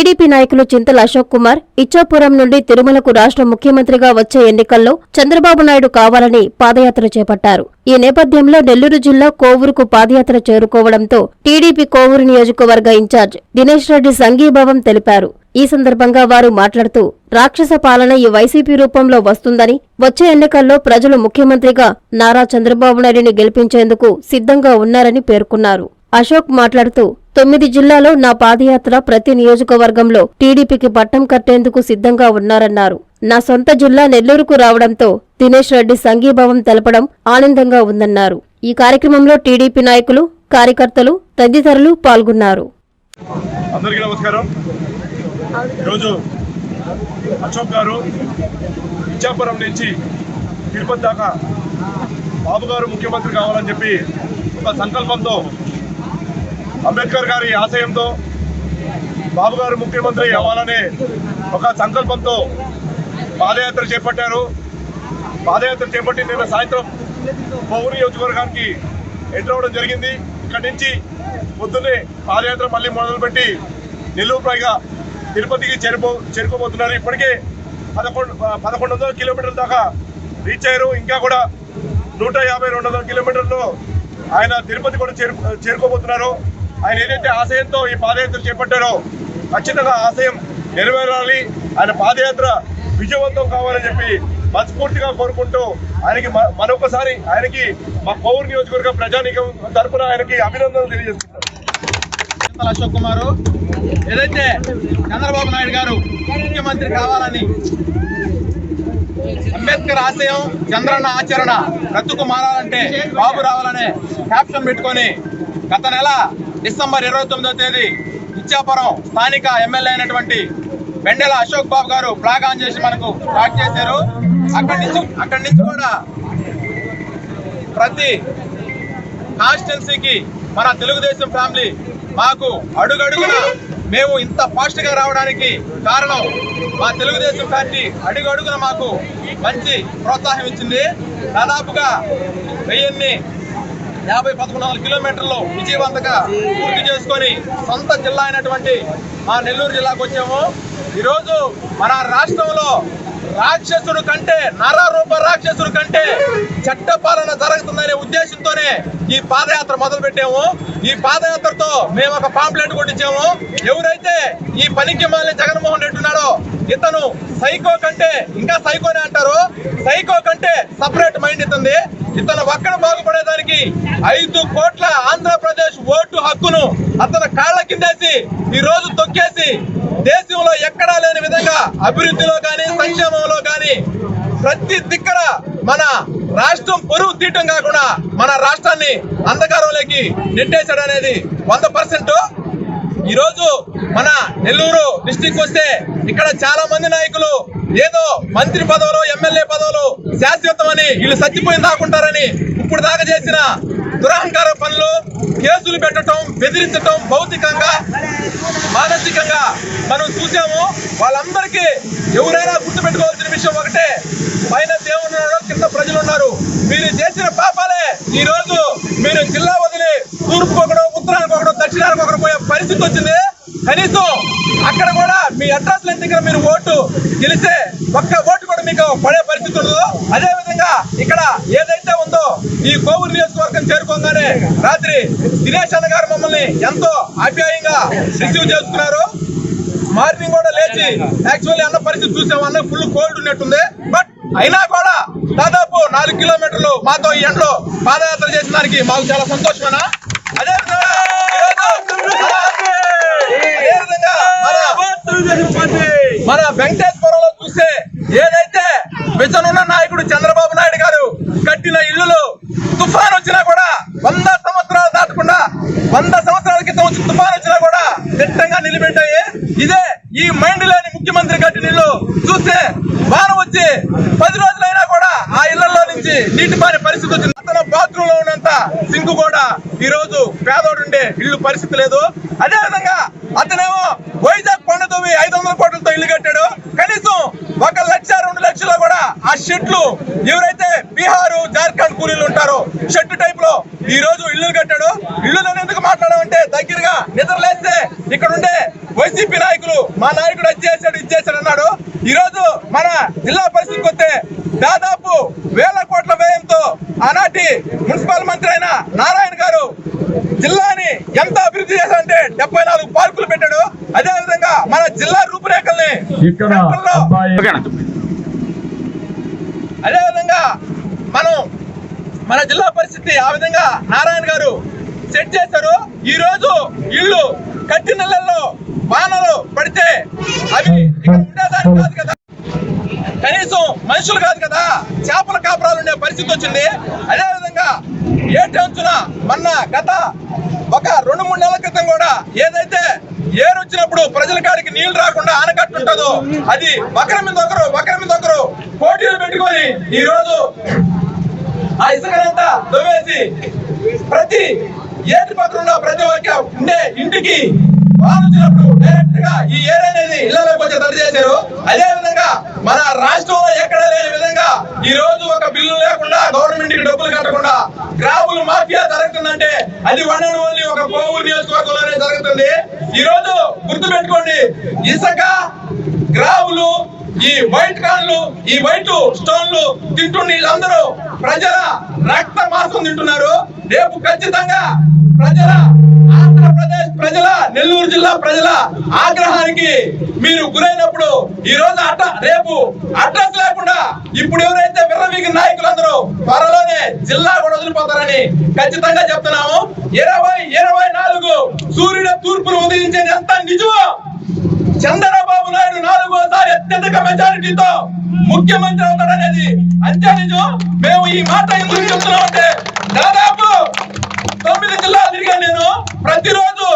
TDP నాయకులు చింతల అశోక్ కుమార్ ఇచ్చాపురం నుండి తిరుమలకు రాష్ట్ర ముఖ్యమంత్రిగా వచ్చే ఎన్నికల్లో చంద్రబాబు నాయుడు కావాలని పాదయాత్ర చేపట్టారు. ఈ నేపథ్యంలో నెల్లూరు జిల్లా కోవూరుకు పాదయాత్ర చేరుకోవడంతో టీడీపీ కోవూరు నియోజకవర్గ ఇన్ఛార్జ్ దినేష్ రెడ్డి సంఘీభావం తెలిపారు. ఈ సందర్భంగా వారు మాట్లాడుతూ రాక్షస పాలన ఈ వైసీపీ రూపంలో వస్తుందని వచ్చే ఎన్నికల్లో ప్రజలు ముఖ్యమంత్రిగా నారా చంద్రబాబు నాయుడిని గెలిపించేందుకు సిద్ధంగా ఉన్నారని పేర్కొన్నారు. అశోక్ మాట్లాడుతూ తొమ్మిది జిల్లాలో నా పాదయాత్ర ప్రతి నియోజకవర్గంలో టీడీపీకి పట్టం కట్టేందుకు సిద్ధంగా ఉన్నారన్నారు. నా సొంత జిల్లా నెల్లూరుకు రావడంతో దినేష్ రెడ్డి సంఘీభావం తెలపడం ఆనందంగా ఉందన్నారు. ఈ కార్యక్రమంలో టీడీపీ నాయకులు కార్యకర్తలు తదితరులు పాల్గొన్నారు. అందరికీ నమస్కారం. ఈరోజు అశోక్ గారు ఇచ్చాపురం నుంచి తిరుపతి దాకా బాబు గారు ముఖ్యమంత్రి కావాలని చెప్పి ఒక సంకల్పంతో అంబేద్కర్ గారి ఆశయంతో బాబు గారు ముఖ్యమంత్రి అవ్వాలనే ఒక సంకల్పంతో పాదయాత్ర చేపట్టారు. పాదయాత్ర చేపట్టి నిన్న సాయంత్రం పౌరు నియోజకవర్గానికి ఎంటర్ అవ్వడం జరిగింది. ఇక్కడి నుంచి పొద్దున్నే పాదయాత్ర మళ్ళీ మొదలుపెట్టి నెల్లూరు పైగా తిరుపతికి చేరిపో చేరుకోబోతున్నారు. ఇప్పటికే పదకొండు పదకొండు వందల కిలోమీటర్ల దాకా రీచ్ అయ్యారు. ఇంకా కూడా నూట యాభై రెండు వందల కిలోమీటర్లు ఆయన తిరుపతి కూడా చేరు చేరుకోబోతున్నారు. ఆయన ఏదైతే ఆశయంతో ఈ పాదయాత్ర చేపట్టారో ఖచ్చితంగా ఆశయం నెరవేరాలి. ఆయన పాదయాత్ర విజయవంతం కావాలని చెప్పి మనస్ఫూర్తిగా కోరుకుంటూ ఆయనకి మరొకసారి ఆయనకి మా పౌర్ నియోజకవర్గ ప్రజానీకం తరఫున ఆయనకి అభినందనలు తెలియజేస్తున్నారు అశోక్ కుమారు ఏదైతే చంద్రబాబు నాయుడు గారు ముఖ్యమంత్రి కావాలని అంబేద్కర్ ఆశయం చంద్రన్న ఆచరణ బ్రతుకు మారాలంటే బాబు రావాలనే క్యాప్షన్ పెట్టుకొని గత నెల డిసెంబర్ ఇరవై తొమ్మిదో తేదీ ఇచ్చాపురం స్థానిక ఎమ్మెల్యే అయినటువంటి బెండెల అశోక్ బాబు గారు ఫ్లాగ్ ఆన్ చేసి మనకు స్టార్ట్ చేశారు. అక్కడి నుంచి అక్కడి నుంచి కూడా ప్రతి కాన్స్టిట్యున్సీకి మన తెలుగుదేశం ఫ్యామిలీ మాకు అడుగడుగున మేము ఇంత ఫాస్ట్గా రావడానికి కారణం మా తెలుగుదేశం పార్టీ అడుగడుగున మాకు మంచి ప్రోత్సాహం ఇచ్చింది. దాదాపుగా వెయ్యిన్ని యాభై పదకొండు వందల కిలోమీటర్లు విజయవంతంగా పూర్తి చేసుకొని సొంత జిల్లా అయినటువంటి మా నెల్లూరు జిల్లాకు వచ్చాము. ఈరోజు మన రాష్ట్రంలో రాక్షసుడు కంటే నరరూప రాక్షసుడు కంటే చట్టపాలన జరుగుతుందనే ఉద్దేశంతోనే ఈ పాదయాత్ర మొదలుపెట్టాము. ఈ పాదయాత్రతో మేము ఒక పాంప్లెట్ కొట్టించాము. ఎవరైతే ఈ పనికి మాలిన జగన్మోహన్ రెడ్డి ఉన్నాడో ఇతను సైకో కంటే ఇంకా సైకోనే అంటారు. సైకో కంటే సపరేట్ మైండ్ ఇతుంది ఇతను ఒక్కడ బాగుపడేదానికి ఐదు కోట్ల ఆంధ్రప్రదేశ్ ఓటు హక్కును అతని కాళ్ళ కిందేసి ఈ రోజు తొక్కేసి దేశంలో ఎక్కడా లేని విధంగా అభివృద్ధిలో కానీ సంక్షేమంలో కానీ ప్రతి దిక్కర మన రాష్ట్రం పొరుగు తీయటం కాకుండా మన రాష్ట్రాన్ని అంధకారంలోకి నెట్టేశాడు అనేది వంద పర్సెంట్. ఈరోజు మన నెల్లూరు డిస్టిక్ వస్తే ఇక్కడ చాలా మంది నాయకులు ఏదో మంత్రి పదవులు ఎమ్మెల్యే పదవులు శాశ్వతమని వీళ్ళు చచ్చిపోయిన దాకుంటారని ఇప్పుడు దాకా చేసిన దురహంకార పనులు కేసులు పెట్టడం బెదిరించడం భౌతికంగా మానసికంగా మనం చూసాము. వాళ్ళందరికీ ఎవరైనా గుర్తుపెట్టుకోవాల్సిన విషయం ఒకటే పైన దేవుడు ఉన్నాడు కింద ప్రజలు ఉన్నారు. మీరు చేసిన పాపాలే. ఈ రోజు మీరు జిల్లా వదిలి తూర్పు పరిస్థితి వచ్చింది. కనీసం అక్కడ కూడా మీ అడ్రస్ దగ్గర మీరు ఓటు గెలిస్తే ఒక్క ఓటు కూడా మీకు పడే పరిస్థితి ఉండదు. అదే విధంగా ఇక్కడ ఏదైతే ఉందో ఈ కోవూరు నియోజకవర్గం చేరుకోగానే రాత్రి దినేష్ అన్న గారు మమ్మల్ని ఎంతో ఆప్యాయంగా రిసీవ్ చేసుకున్నారు. మార్నింగ్ కూడా లేచి యాక్చువల్లీ అన్న పరిస్థితి చూసాము అన్న ఫుల్ కోల్డ్ ఉన్నట్టుంది. బట్ అయినా కూడా దాదాపు నాలుగు కిలోమీటర్లు మాతో ఈ ఎండలో పాదయాత్ర చేసిన దానికి మాకు చాలా సంతోషమేనా? అదే మన- మన వెంకటేశ్వరంలో చూస్తే ఏదైతే విజనున్న నాయకుడు చంద్రబాబు నాయుడు గారు కట్టిన ఇల్లులు తుఫాన్ వచ్చినా కూడా వంద సంవత్సరాలు దాటకుండా వంద సంవత్సరాల క్రితం వచ్చి తుఫాన్ వచ్చినా కూడా దిట్టంగా నిలబెట్టాయి ఇదే ఈ మైండ్ లేని ముఖ్యమంత్రి కట్టిన ఇల్లు. చూస్తే వాన వచ్చి పది రోజులైనా కూడా ఆ ఇళ్ళలో నుంచి నీటి పారే పరిస్థితి వచ్చింది. అతను సింక్ కూడా ఈ రోజు పేదోడు ఉండే ఇల్లు పరిస్థితి లేదు. అదే విధంగా అతనేమో వైజాగ్ కొండతోవి ఐదు వందల కోట్లతో ఇల్లు కట్టాడు. కనీసం ఒక లక్ష రెండు లక్షలు కూడా ఆ షెట్లు ఎవరైతే బీహారు జార్ఖండ్ కూలీలు ఉంటారో షెడ్ టైప్లో ఈ రోజు ఇల్లు కట్టాడు. ఇల్లు ఎందుకు మాట్లాడమంటే దగ్గరగా నిద్రలేస్తే ఇక్కడ ఉండే వైసీపీ నాయకులు మా నాయకుడు అది చేశాడు ఇది చేశాడు అన్నాడు. ఈ రోజు మన జిల్లా పరిస్థితికి వస్తే దాదాపు వేల కోట్ల వ్యయంతో ఆనాటి మున్సిపల్ మంత్రి అయిన నారాయణ గారు జిల్లాని ఎంత అభివృద్ధి చేశారంటే డెబ్బై నాలుగు పార్కులు పెట్టాడు. అదే విధంగా మన జిల్లా రూపురేఖల్ని ఇక్కడ సెంటర్లో అబ్బాయి అదే విధంగా మనం మన జిల్లా పరిస్థితి ఆ విధంగా నారాయణ గారు సెట్ చేశారు. ఈ రోజు ఇల్లు కట్టి నెలల్లో వానలు పడితే అవి ఇక్కడ ఉండేదాన్ని కాదు కదా. కనీసం మనుషులు కాదు కదా. చేపల ఉండే పరిస్థితి వచ్చింది అదే విధంగా అంచున మొన్న గత ఒక రెండు మూడు నెలల క్రితం కూడా ఏదైతే ఏరు వచ్చినప్పుడు ప్రజల కాడికి నీళ్ళు రాకుండా ఆనకట్టు ఉంటుందో అది ఒకరి మీద ఒకరు ఒకరి మీద ఒకరు పోటీలు పెట్టుకొని ఈ రోజు ఆ ఇసుకనంతా దొవేసి ప్రతి ఏటి పక్కన ఉన్న ప్రతి ఒక్క ఉండే ఇంటికి వాళ్ళు వచ్చినప్పుడు డైరెక్ట్గా ఈ ఏరు అనేది ఇళ్ళలోకి వచ్చి తడి చేశారు. అదే మన రాష్ట్రంలో ఎక్కడ లేని విధంగా ఈ రోజు ఒక బిల్లు లేకుండా గవర్నమెంట్కి డబ్బులు కట్టకుండా గ్రాములు మాఫియా జరుగుతుందంటే అది వన్ అండ్ ఓన్లీ ఒక కోవూరు నియోజకవర్గంలోనే జరుగుతుంది. ఈ రోజు గుర్తు పెట్టుకోండి ఇసుక గ్రావులు ఈ వైట్ కాన్లు ఈ వైట్ స్టోన్లు తింటున్న వీళ్ళందరూ ప్రజల రక్త మాసం తింటున్నారు. రేపు ఖచ్చితంగా ప్రజల ఆంధ్రప్రదేశ్ ప్రజల నెల్లూరు జిల్లా ప్రజల ఆగ్రహానికి మీరు గురైనప్పుడు ఈ రోజు అడ్డ రేపు అడ్రస్ లేకుండా ఇప్పుడు ఎవరైతే విర్రవీగిన నాయకులందరూ త్వరలోనే జిల్లా కూడా వదిలిపోతారని ఖచ్చితంగా చెప్తున్నాము. ఇరవై ఇరవై నాలుగు సూర్యుడు తూర్పును ఉదయించేది ఎంత నిజమో చంద్రబాబు నాయుడు నాలుగోసారి అత్యధిక మెజారిటీతో ముఖ్యమంత్రి అవుతాడనేది అంతే నిజం. మేము ఈ మాట ఎందుకు చెప్తున్నామంటే దాదాపు తొమ్మిది జిల్లాలు తిరిగాను నేను. ప్రతిరోజు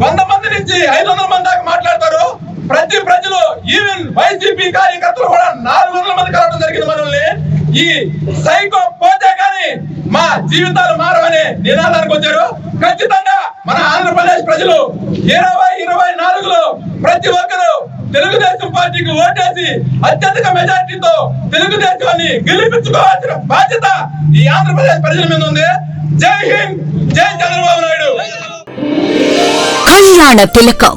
వంద మంది నుంచి ఐదు వందల మంది దాకా మాట్లాడతారు. ప్రతి ప్రజలు ఈవెన్ వైసీపీ కార్యకర్తలు కూడా నాలుగు వందల మంది కలవడం జరిగింది మనల్ని. ఈ సైకో పోతే కానీ మా జీవితాలు మారవని నినాదానికి వచ్చారు. ఖచ్చితంగా మన ఆంధ్రప్రదేశ్ ప్రజలు ఇరవై ఇరవై నాలుగులో ప్రతి ఒక్కరు తెలుగుదేశం పార్టీకి ఓటేసి అత్యధిక మెజార్టీతో తెలుగుదేశాన్ని గెలిపించుకోవాల్సిన బాధ్యత ఈ ఆంధ్రప్రదేశ్ ప్రజల మీద ఉంది. జై హింద్ జై చంద్రబాబు నాయుడు. కళ్యాణ తిలకం.